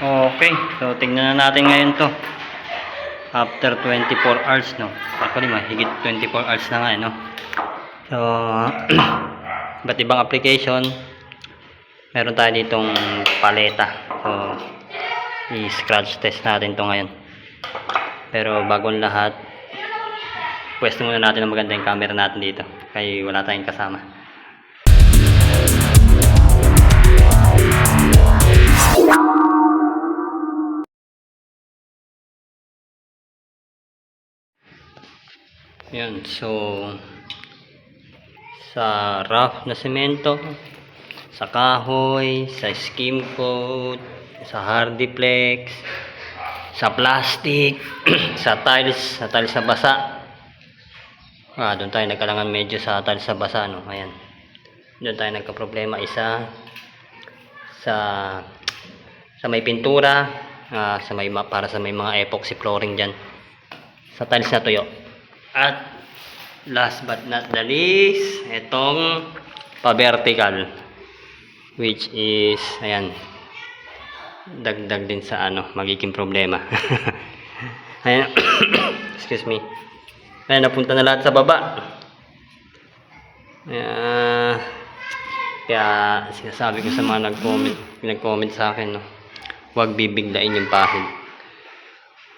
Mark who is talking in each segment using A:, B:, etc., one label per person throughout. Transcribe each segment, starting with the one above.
A: Okay, so tingnan na natin ngayon to. After 24 hours, no? Actually, mahigit 24 hours na nga, eh, no? So, iba't ibang application. Meron tayo ditong paleta. So, i-scratch test natin to ngayon. Pero bago ang lahat, pwesto muna natin ang maganda yung camera natin dito. Kaya wala tayong kasama. Yan, so sa rough na semento, sa kahoy, sa skim coat, sa hardiplex, sa plastic, sa tiles, sa tiles na basa. Ah, doon tayo nagkalangan medyo sa tiles na basa, no? Ayan. Doon tayo nagka-problema isa sa sa may pintura, ah, sa may ma- para sa may mga epoxy flooring diyan. Sa tiles na tuyo. At last but not the least, itong pa-vertical which is ayan dagdag din sa ano magiging problema. ayan. Excuse me. Ayan napunta na lahat sa baba. Ayan. kaya sinasabi ko sa mga nag-comment, nag-comment sa akin, no, huwag bibiglain yung pahid.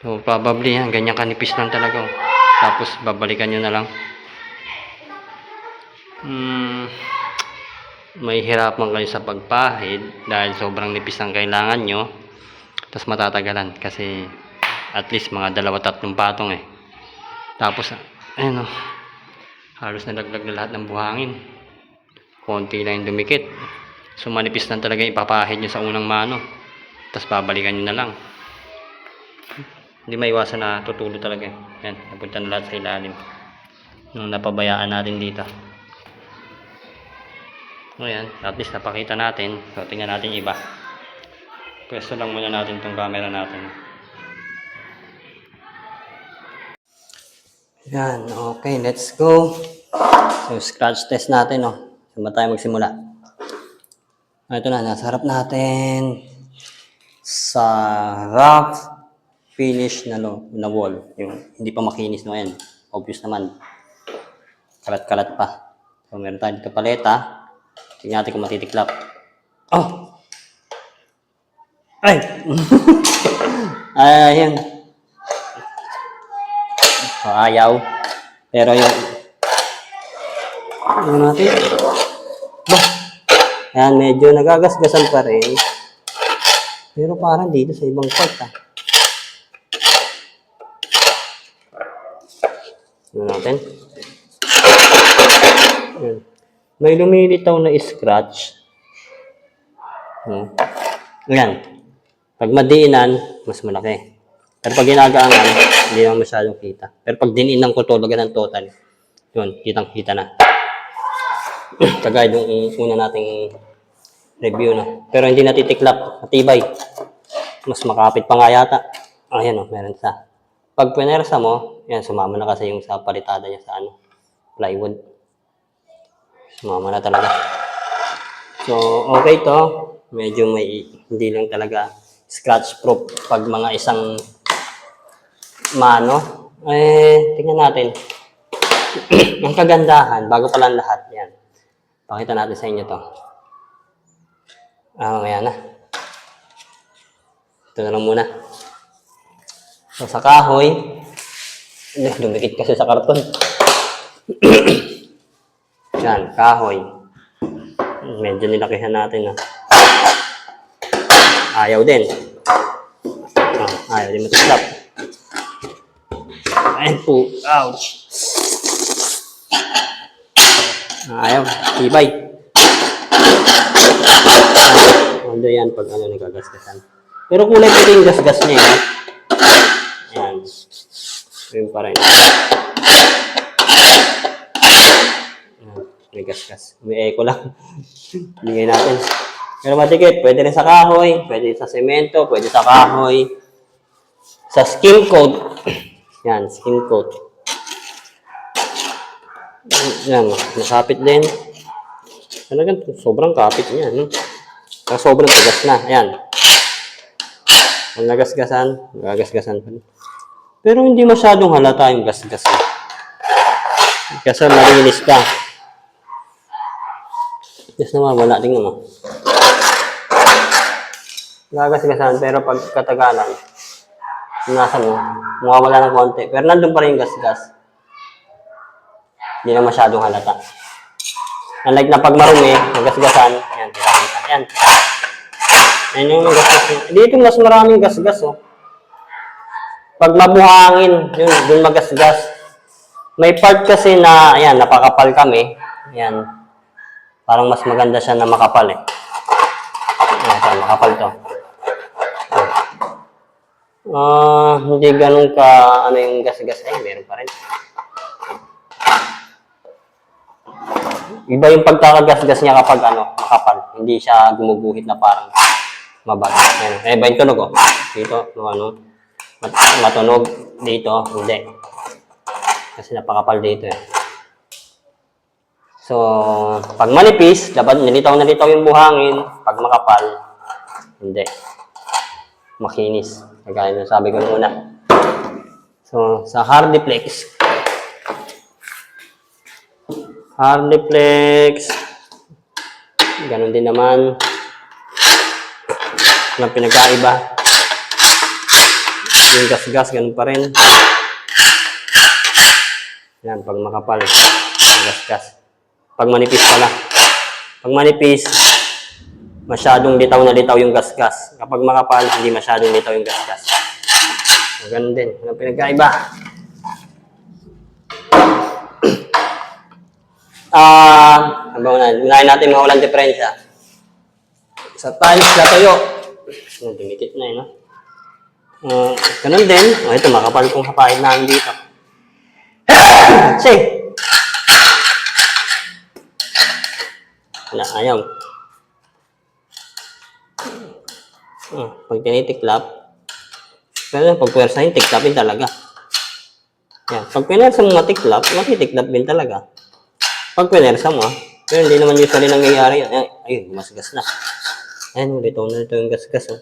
A: So, probably yan, ganyan kanipis lang talaga. oh. Tapos, babalikan nyo na lang. Hmm, may hirapan kayo sa pagpahid dahil sobrang nipis ang kailangan nyo. Tapos matatagalan kasi at least mga dalawa tatlong patong eh. Tapos, ayun oh, halos nalaglag na lahat ng buhangin. Konti lang yung dumikit. So manipis lang talaga ipapahid nyo sa unang mano. Tapos babalikan nyo na lang. Hindi maiwasan na tutulo talaga. Yan, napunta na lahat sa ilalim. Nung napabayaan natin dito. O yan, at least napakita natin. So, tingnan natin iba. Pwesto lang muna natin itong camera natin. Yan, okay, let's go. So, scratch test natin, no. Saan tayo magsimula? Ah, Ito na, nasa harap natin sa rough finish na, no, na wall. Yung hindi pa makinis, no, yan. Obvious naman. Kalat-kalat pa. So, meron tayo dito paleta. Tingnan natin kung matitiklap. Oh! Ay! Ay, yan. Oh, ayaw. Pero yung... Ano natin? Bah! Ayan, medyo nagagasgasan pa rin. Pero parang dito sa ibang part, ah. Ano natin? Ayan. May lumilitaw na scratch. Hmm. Ayan. Pag madiinan, mas malaki. Pero pag ginagaangan, hindi naman masyadong kita. Pero pag diniinan ko talaga ng total, yun, kitang-kita na. Kagaya yung una nating review na. Pero hindi natitiklap, matibay. Mas makapit pa nga yata. Ayan o, meron sa. Pag pinersa mo, yan, sumama na kasi yung sa palitada niya sa ano, plywood. Sumama na talaga. So, okay to. Medyo may, hindi lang talaga scratch proof pag mga isang mano. Eh, tingnan natin. ang kagandahan, bago pa lang lahat, yan. Pakita natin sa inyo to. Ah, mamaya na. Ito na lang muna. So, sa kahoy, dumikit kasi sa karton. yan, kahoy. Medyo nilakihan natin, ah. Ayaw din. Ah, ayaw din matislap. Ayun po. Ouch. Ayaw. Tibay. Ano yan pag ano nagagasgasan. Pero kulay puti yung gasgas niya. Eh. Ayan. Yun pa rin. May gasgas. May echo lang. Bigay natin. Pero matikit. Pwede rin sa kahoy. Pwede sa semento. Pwede sa kahoy. Sa skim coat. Yan, skim coat. Yan, nakapit din. Talagang sobrang kapit niya. No? Ang sobrang tigas na. Ayan. Ang nagasgasan, nagasgasan pa rin. Pero hindi masyadong halata yung gasgas. eh. Kasi malinis pa. Yes naman, wala. Tingnan mo. Nagasgasan, pero pag katagalan, nasa mo, mawawala ng konti. Pero nandun pa rin yung gasgas. Hindi na masyadong halata. Unlike na pag marumi, nagasgasan, yan, tira Yan. Yan yung gasgas. Dito mas maraming gasgas, oh. Pag mabuhangin, yun, dun magasgas. May part kasi na, ayan, napakapal kami. Ayan. Parang mas maganda siya na makapal eh. Ayan, ito, makapal to. Ah, hindi ganun ka, ano yung gasgas. Ay, meron pa rin. Iba yung pagkakagasgas niya kapag ano, makapal. Hindi siya gumuguhit na parang mabago. Ayan. Eh, iba yung tunog oh. Dito, no, ano, matunog. Dito, hindi. Kasi napakapal dito eh. So, pag manipis, dapat nilitaw na litaw yung buhangin. Pag makapal, hindi. Makinis. Kagaya ng sabi ko muna. So, sa Hardiplex, Hardiplex, ganun din naman. Walang pinagkaiba. Yung gas-gas, ganun pa rin. Yan, pag makapal, gas-gas. Pag manipis pala. Pag manipis, masyadong litaw na litaw yung gas-gas. Kapag makapal, hindi masyadong litaw yung gas-gas. So, ganun din. Walang pinagkaiba. Ah, uh, na, unahin natin mga walang diferensya. Sa tiles na tuyo. Oh, dumikit na eh, no? Uh, ganun din. Oh, ito, makapal kong hapain namin dito. Say! Wala, ayaw. Oh, pag tinitiklap, pero pag pwersahin, tiklapin talaga. Yan. Pag pinersa mo matiklap, matitiklap din talaga. Pag pinersa mo, ah. pero hindi naman usually nangyayari yan. Ay, ayun, masgas na. Ayun, dito na ito yung gasgas. Oh.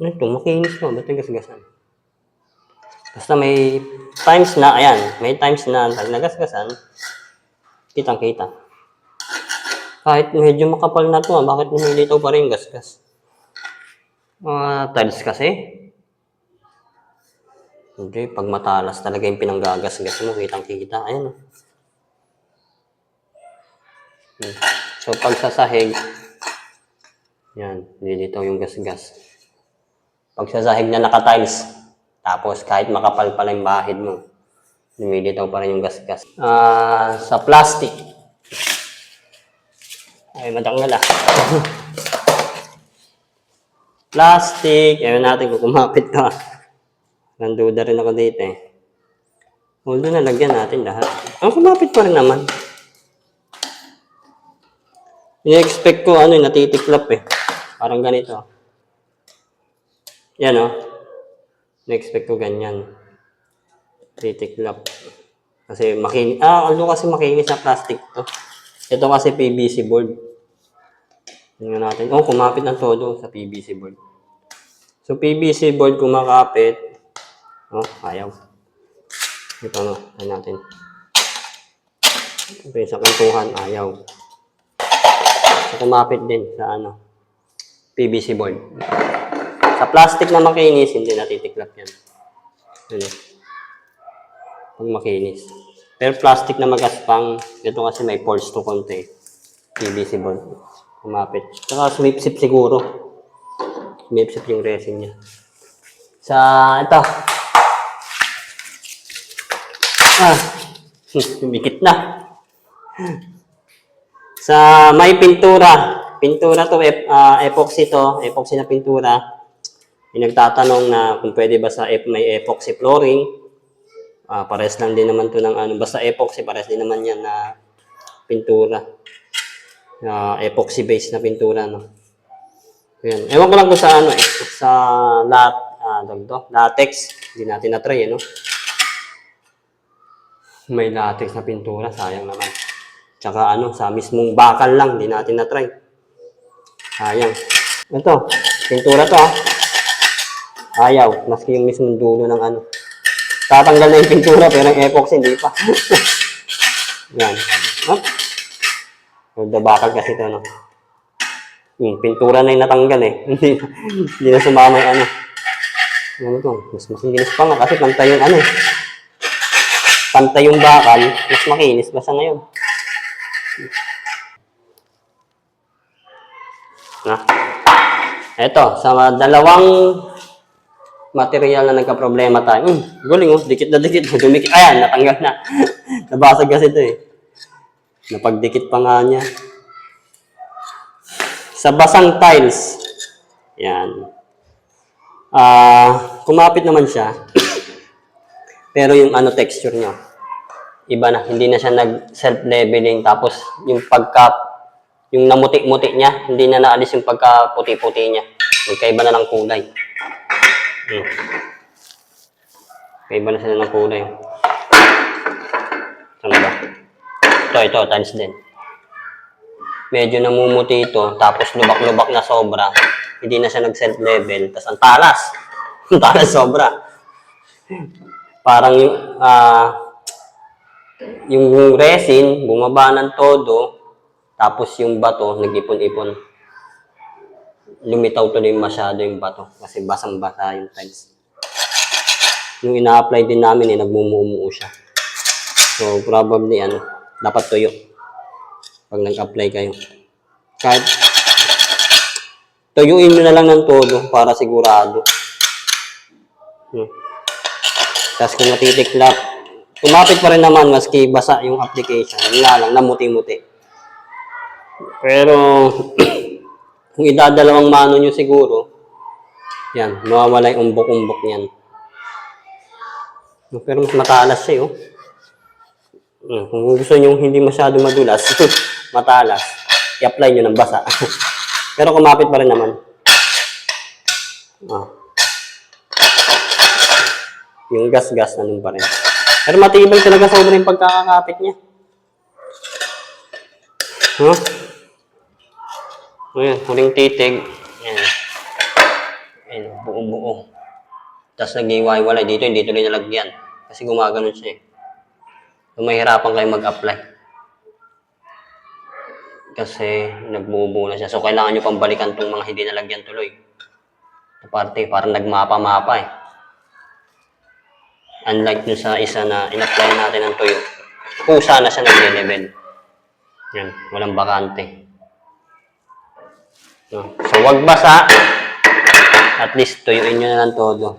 A: Ano ito, makinis mo. Ba't yung gasgasan? Basta may times na, ayan, may times na pag nagasgasan, kitang kita. Kahit medyo makapal na ito, ah, bakit lumilitaw pa rin gasgas? Mga tiles kasi. Hindi, pag matalas talaga yung pinanggagasgas mo, kitang kita. Ayan. oh. Hmm. So, pag sa sahig, yan, lilitaw yung gasgas. Pag sa sahig na naka-tiles, tapos kahit makapal pala yung bahid mo, lumilitaw pa rin yung gasgas. Ah, sa plastic, ay matangal ah. plastic, ayun natin kung kumapit ka. Nanduda rin ako dito eh. Although nalagyan natin lahat. Ang kumapit pa rin naman. Ini-expect ko ano, natitiklap eh. Parang ganito. Yan oh. Na-expect ko ganyan. Titiklap. Kasi makinis. Ah, although kasi makinis na plastic to. Ito kasi PVC board. Tingnan natin. Oh, kumapit ng todo sa PVC board. So, PVC board kumakapit. Oh, ayaw. Ito no, ayun natin. Ito sa kantuhan, ayaw. So, kumapit din sa ano, PVC board. Plastic na makinis, hindi natitiklap yan. Ano? Pag makinis. Pero plastic na magaspang, ito kasi may pores to konti. Board. Kumapit. Tsaka sumipsip siguro. Sumipsip yung resin niya. Sa ito. Ah, sumikit na. Sa may pintura. Pintura to, ah, epoxy to. Epoxy na pintura. May nagtatanong na kung pwede ba sa may epoxy flooring. Ah, pares lang din naman to ng ano. Basta epoxy, pares din naman yan na pintura. Ah, epoxy based na pintura, no. Ayan. Ewan ko lang kung sa ano eh. Sa lat, ah, to, latex. Hindi natin na-try, eh, no. May latex na pintura, sayang naman. Tsaka ano, sa mismong bakal lang, hindi natin na-try. Sayang. Ito, pintura to ah. Ayaw, maski yung mismong dulo ng ano. Tatanggal na yung pintura pero yung epoxy hindi pa. Yan. Hop. Hold the bakal kasi ito, no? Yung pintura na yung natanggal eh. Hindi, na sumama yung ano. Ano to? Mas makinis pa nga kasi pantay yung ano eh. Pantay yung bakal, mas makinis ba sa ngayon? Na. Eto, sa dalawang material na nagka-problema tayo. Hmm, guling oh, dikit na dikit. Dumikit. Ayan, natanggal na. Nabasag kasi ito eh. Napagdikit pa nga niya. Sa basang tiles. Yan. Ah, kumapit naman siya. Pero yung ano texture niya, iba na. Hindi na siya nag self-leveling. Tapos yung pagka, yung namuti-muti niya, hindi na naalis yung pagka puti-puti niya. Magkaiba na ng kulay. Hmm. Magkaiba na sila ng kulay. Saan ba? Ito, ito, tiles din. Medyo namumuti ito, tapos lubak-lubak na sobra. Hindi na siya nag-self-level. Tapos ang talas. Ang talas sobra. Parang yung, ah, yung resin, bumaba ng todo, tapos yung bato, nag-ipon-ipon. Lumitaw tuloy masyado yung bato kasi basang-basa yung tiles. Yung ina-apply din namin, eh, nagmumuumuo siya. So, probably, ano, dapat tuyo. Pag nag-apply kayo. Kahit, tuyuin nyo na lang ng todo para sigurado. Hmm. Tapos kung natitiklap, kumapit pa rin naman maski basa yung application. Nga lang, namuti-muti. Pero, kung idadalawang mano nyo siguro, yan, mawawala yung umbok-umbok niyan. Pero mas matalas siya, oh. Mm, Kung gusto nyo hindi masyado madulas, matalas, i-apply nyo ng basa. Pero kumapit pa rin naman. Ah. Yung gas-gas na pa rin. Pero matibay talaga sobrang pagkakakapit niya. Huh? Ayan, huling titig. Ayan. Ayan, buo-buo. Tapos nag-iwaiwalay dito, hindi tuloy nalagyan. Kasi gumaganon siya eh. Mahirapan kayo mag-apply. Kasi nagbubuo na siya. So, kailangan nyo pang balikan itong mga hindi nalagyan tuloy. Ito parte, parang nagmapa-mapa eh. Unlike nyo sa isa na in-apply natin ng tuyo. Kusa na siya nagle-level. Yan, walang bakante. No. So, wag basa. At least tuyuin nyo na ng todo.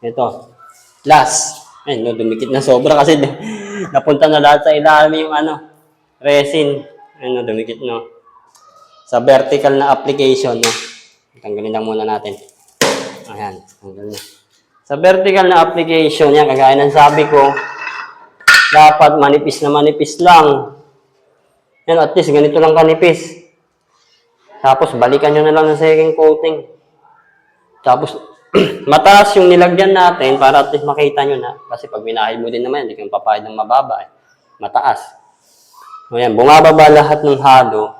A: Ito. Last. Ay, no, dumikit na sobra kasi napunta na lahat sa ilalim yung ano, resin. Ano, dumikit no. Sa vertical na application, no. Tanggalin lang muna natin. Ayan, tanggal na. Sa vertical na application, yan, kagaya ng sabi ko, dapat manipis na manipis lang. Yan, at least ganito lang kanipis. Tapos, balikan nyo na lang ng second coating. Tapos, mataas yung nilagyan natin para at least makita nyo na. Kasi pag binahid mo din naman, hindi kang papayad ng mababa. Eh. Mataas. So yan, bumababa lahat ng halo.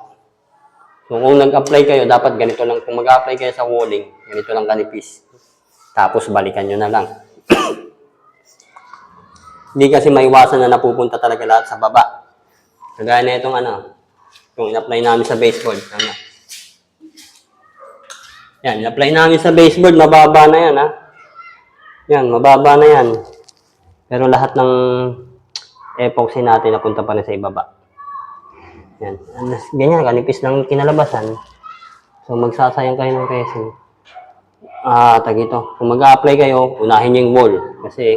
A: So kung nag-apply kayo, dapat ganito lang. Kung mag-apply kayo sa walling, ganito lang kanipis. Tapos balikan nyo na lang. Hindi kasi maiwasan na napupunta talaga lahat sa baba. Kagaya na itong ano, itong in-apply namin sa baseboard. Ano, yan, in-apply namin sa baseboard, mababa na yan, ha? Yan, mababa na yan. Pero lahat ng epoxy natin napunta pa rin sa ibaba. Yan. Ganyan, kanipis lang kinalabasan. So, magsasayang kayo ng resin. Ah, tag ito. Kung mag-apply kayo, unahin niyo yung wall. Kasi,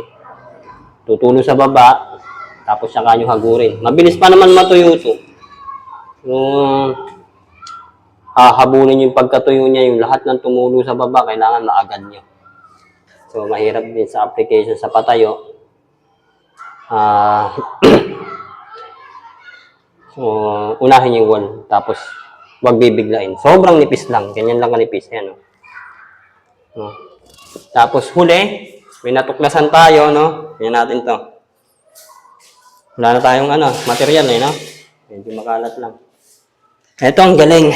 A: tutulo sa baba, tapos saka nyo hagurin. Mabilis pa naman matuyo ito. Yung hahabulin yung pagkatuyo niya, yung lahat ng tumulo sa baba, kailangan maagad nyo. So, mahirap din sa application sa patayo. Ah, so, unahin yung wall, tapos wag bibiglain. Sobrang nipis lang, ganyan lang kanipis. Ayan, oh. No. Tapos huli, may natuklasan tayo, no? Yan natin to. Wala na tayong ano, material eh, no? Medyo makalat lang. Ito ang galing.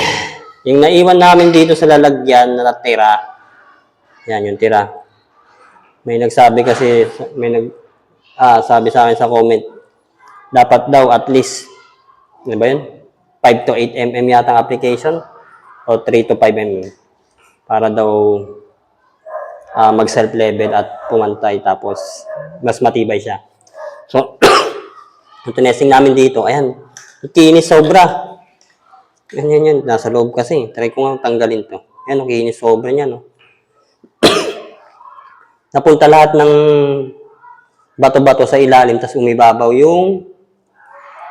A: Yung naiwan namin dito sa lalagyan na natira, Yan, yung tira. May nagsabi kasi, may nag, ah, sabi sa akin sa comment, dapat daw at least, ano ba yun? 5 to 8 mm yata ang application o 3 to 5 mm para daw ah, mag self level at pumantay tapos mas matibay siya. So, tinesting namin dito, ayan, kinis sobra. Yan, yan, yan. Nasa loob kasi. Try ko nga tanggalin to. Ayan, kinis sobra niya, no. Napunta lahat ng bato-bato sa ilalim, tapos umibabaw yung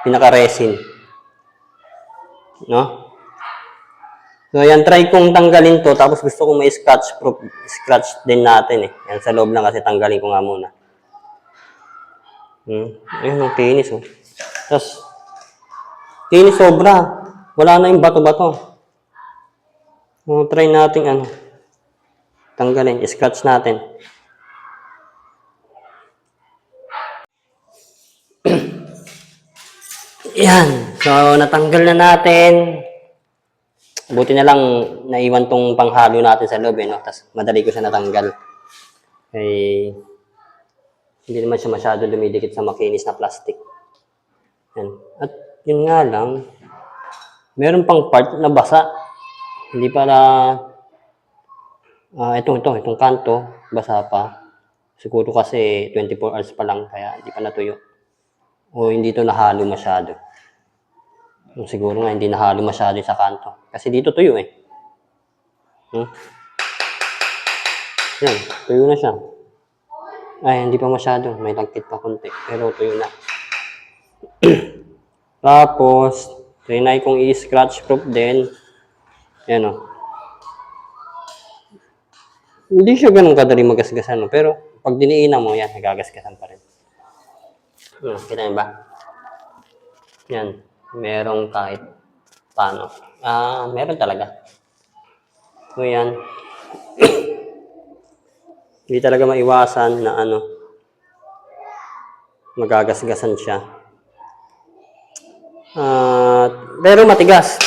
A: pinaka-resin. No? So, yan, try kong tanggalin to, tapos gusto kong may scratch proof, scratch din natin eh. Yan, sa loob lang kasi tanggalin ko nga muna. Hmm. Ayun, ang kinis oh. Tapos, kinis sobra. Wala na yung bato-bato. So, try natin ano, tanggalin, scratch natin. Yan. So, natanggal na natin. Buti na lang naiwan tong panghalo natin sa loob, eh, no? Tapos madali ko siya natanggal. Eh, hindi naman siya masyado dumidikit sa makinis na plastic. Yan. At yun nga lang, meron pang part na basa. Hindi pala, ah itong, ito, itong kanto, basa pa. Siguro kasi 24 hours pa lang, kaya hindi pa natuyo. O hindi to nahalo masyado. Siguro nga hindi nahalo masyado sa kanto. Kasi dito tuyo eh. Hmm? Yan, tuyo na siya. Ay, hindi pa masyado. May lagkit pa konti. Pero tuyo na. Tapos, trinay kong i-scratch proof din. Yan o. Hindi siya ganun kadali magasgasan. Pero, pag diniinan mo, yan, nagagasgasan pa rin. Hmm, kita ba? Yan. Merong kahit paano. Ah, meron talaga. So, yan. Hindi talaga maiwasan na ano, magagasgasan siya. Ah, pero matigas.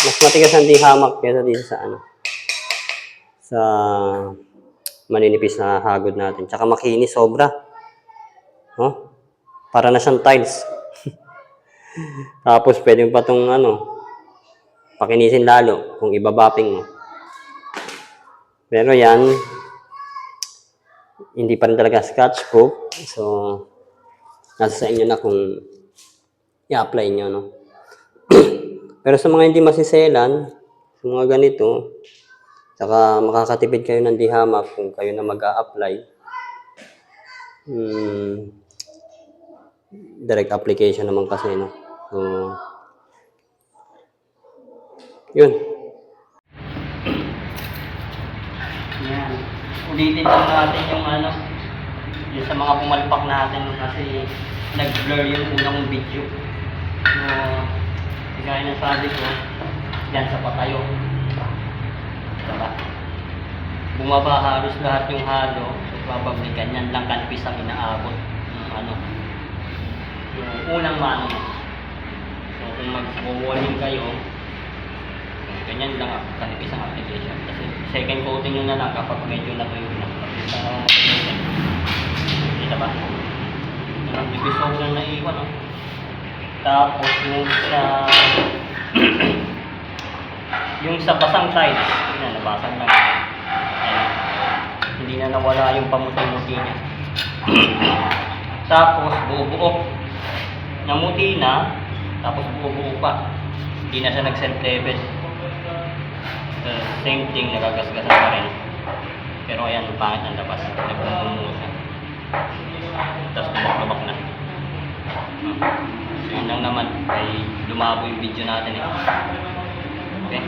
A: Mas matigas ang hamak kaysa dito sa ano, sa maninipis na hagod natin. Tsaka makinis sobra. Oh, para na siyang tiles. Tapos pwede pa itong ano, pakinisin lalo kung ibabapping mo. Pero yan, hindi pa rin talaga scratch proof. So, nasa sa inyo na kung i-apply nyo, no? Pero sa mga hindi masiselan, sa mga ganito, saka makakatipid kayo ng dihamak kung kayo na mag apply Hmm, direct application naman kasi, no? So, yun. Yan. Ulitin lang natin yung ano, yung sa mga pumalpak natin kasi nag-blur yung unang video. So, gaya ng sabi ko, yan sa patayo. Diba? Bumaba halos lahat yung halo, so probably lang kanipis ang inaabot yung ano, yung unang mano. So kung mag-warning kayo, ganyan lang ang kanipis ang application. Kasi second coating nyo na lang kapag medyo natuyo na. Sa application. Kita ba? Yung episode na naiwan, no? Tapos yung sa yung sa basang tiles, yan, nabasag lang. Ayan. Hindi na nawala yung pamuti-muti niya. Tapos buo-buo. Namuti na, tapos buo-buo pa. Hindi na siya nag-self-level. So, same thing, nagagasgasan pa rin. Pero ayan, ang pangit ang labas. Nagmumumo siya. Tapos lubak-lubak na. Hmm. Yun lang naman, ay lumabo yung video natin eh. Okay?